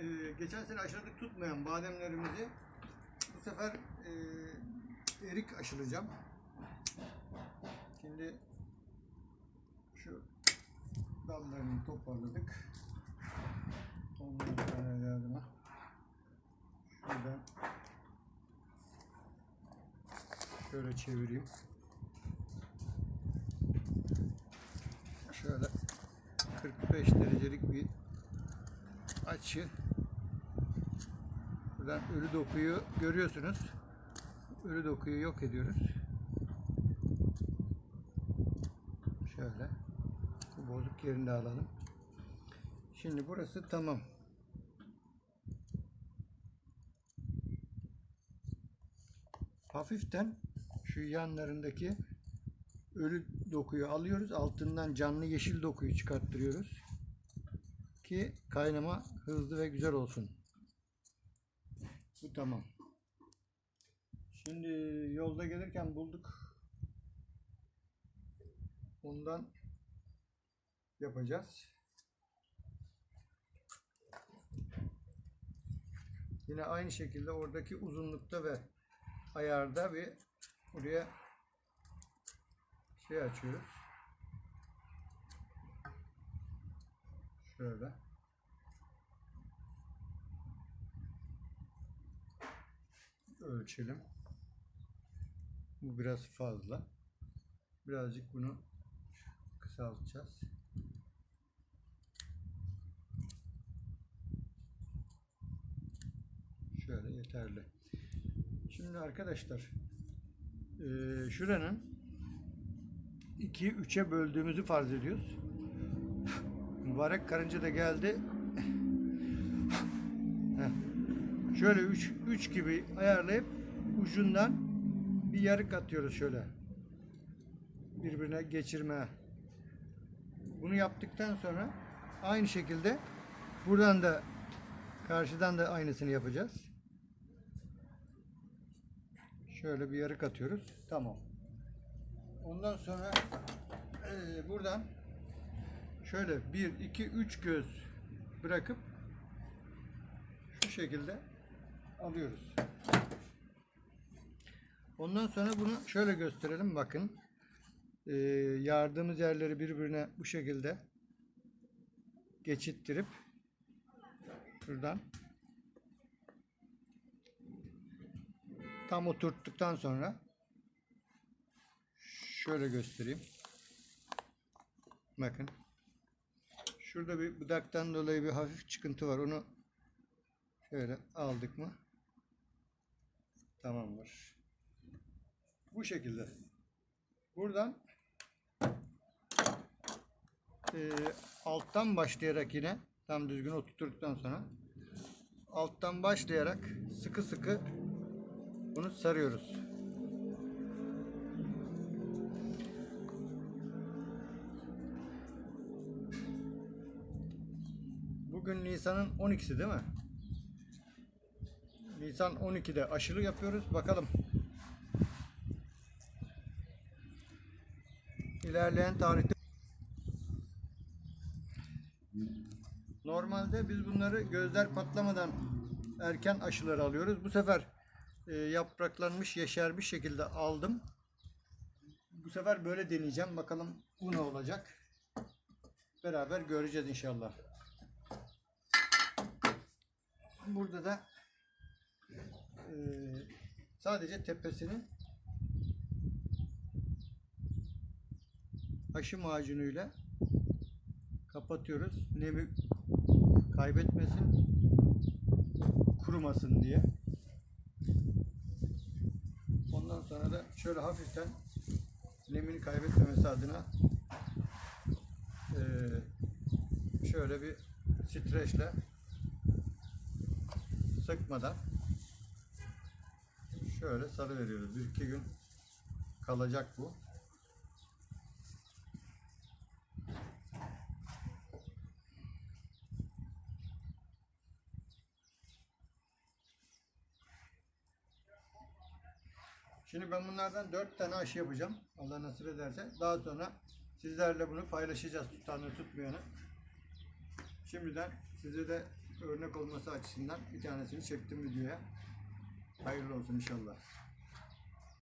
e, geçen sene aşıladık tutmayan bademlerimizi bu sefer e, erik aşılayacağım. Şimdi şu dallarını toparladık. Bir tane yardıma. Şuradan şöyle çevireyim. Şöyle 45 derecelik bir açı. Buradan ölü dokuyu görüyorsunuz. Ölü dokuyu yok ediyoruz. Şöyle. Bu bozuk yerini de alalım. Şimdi burası tamam. Hafiften şu yanlarındaki ölü dokuyu alıyoruz. Altından canlı yeşil dokuyu çıkarttırıyoruz. Ki kaynama hızlı ve güzel olsun. Bu tamam. Şimdi yolda gelirken bulduk. Ondan yapacağız. Yine aynı şekilde oradaki uzunlukta ve ayarda bir buraya şey açıyoruz. Şöyle. Ölçelim. Bu biraz fazla. Birazcık bunu kısaltacağız. Şöyle yeterli. Şimdi arkadaşlar eee, şuranın 2 3'e böldüğümüzü farz ediyoruz. Mübarek karınca da geldi. Şöyle 3 3 gibi ayarlayıp ucundan bir yarık atıyoruz şöyle. Birbirine geçirme. Bunu yaptıktan sonra aynı şekilde buradan da karşıdan da aynısını yapacağız. Şöyle bir yarık atıyoruz. Tamam. Ondan sonra eee, buradan şöyle 1 2 3 göz bırakıp şu şekilde alıyoruz. Ondan sonra bunu şöyle gösterelim bakın. Eee, yardığımız yerleri birbirine bu şekilde geçittirip şuradan tam oturttuktan sonra şöyle göstereyim. Bakın. Şurada bir budaktan dolayı bir hafif çıkıntı var. Onu şöyle aldık mı? Tamamdır. Bu şekilde. Buradan eee, alttan başlayarak yine tam düzgün oturttuktan sonra alttan başlayarak sıkı sıkı bunu sarıyoruz. Bugün Nisan'ın 12'si değil mi? Nisan 12'de aşırı yapıyoruz. Bakalım. İlerleyen tarihte Normalde biz bunları gözler patlamadan erken aşıları alıyoruz. Bu sefer e, yapraklanmış, yeşermiş şekilde aldım. Bu sefer böyle deneyeceğim. Bakalım bu ne olacak. Beraber göreceğiz inşallah. Burada da e, sadece tepesini aşı macunuyla kapatıyoruz. Nemi kaybetmesin, kurumasın diye. Ondan sonra da şöyle hafiften nemini kaybetmemesi adına eee, şöyle bir streçle sıkmadan şöyle sarı veriyoruz. Bir iki gün kalacak bu. Şimdi ben bunlardan dört tane aşı yapacağım. Allah nasip ederse. Daha sonra sizlerle bunu paylaşacağız tutanı tutmayanı. Şimdiden size de örnek olması açısından bir tanesini çektim videoya. Hayırlı olsun inşallah.